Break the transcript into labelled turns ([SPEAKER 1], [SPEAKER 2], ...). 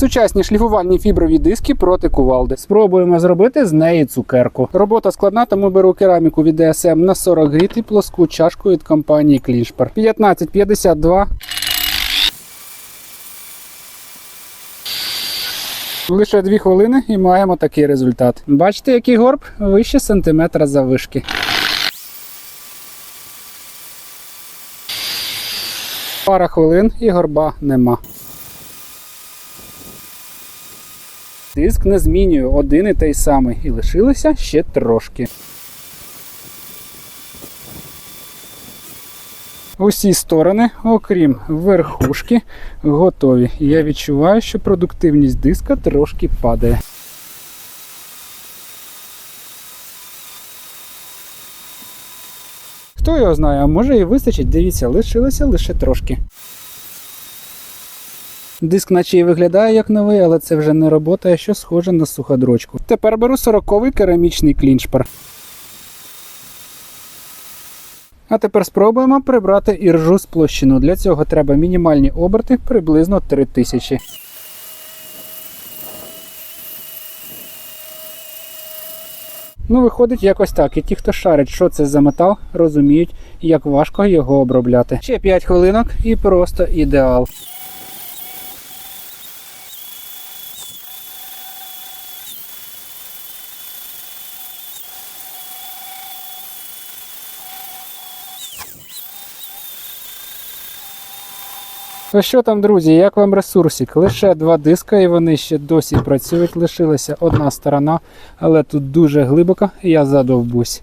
[SPEAKER 1] Сучасні шліфувальні фіброві диски проти кувалди. Спробуємо зробити з неї цукерку. Робота складна, тому беру кераміку від DSM на 40 гріт і плоску чашку від компанії Кліншпар. 1552. Лише 2 хвилини і маємо такий результат. Бачите, який горб вище сантиметра заввишки. Пара хвилин і горба нема. Диск не змінюю один і той самий, і лишилося ще трошки. Усі сторони, окрім верхушки, готові. Я відчуваю, що продуктивність диска трошки падає. Хто його знає, а може і вистачить, дивіться, лишилося лише трошки. Диск наче і виглядає як новий, але це вже не робота, а що схоже на суходрочку. Тепер беру 40-й керамічний клінчпар. А тепер спробуємо прибрати іржу з площину. Для цього треба мінімальні оберти приблизно 3000. Ну, виходить якось так. І ті, хто шарить, що це за метал, розуміють, як важко його обробляти. Ще 5 хвилинок і просто ідеал. Ну що там, друзі, як вам ресурсик? Лише два диска, і вони ще досі працюють. Лишилася одна сторона, але тут дуже глибоко, і я задовбусь.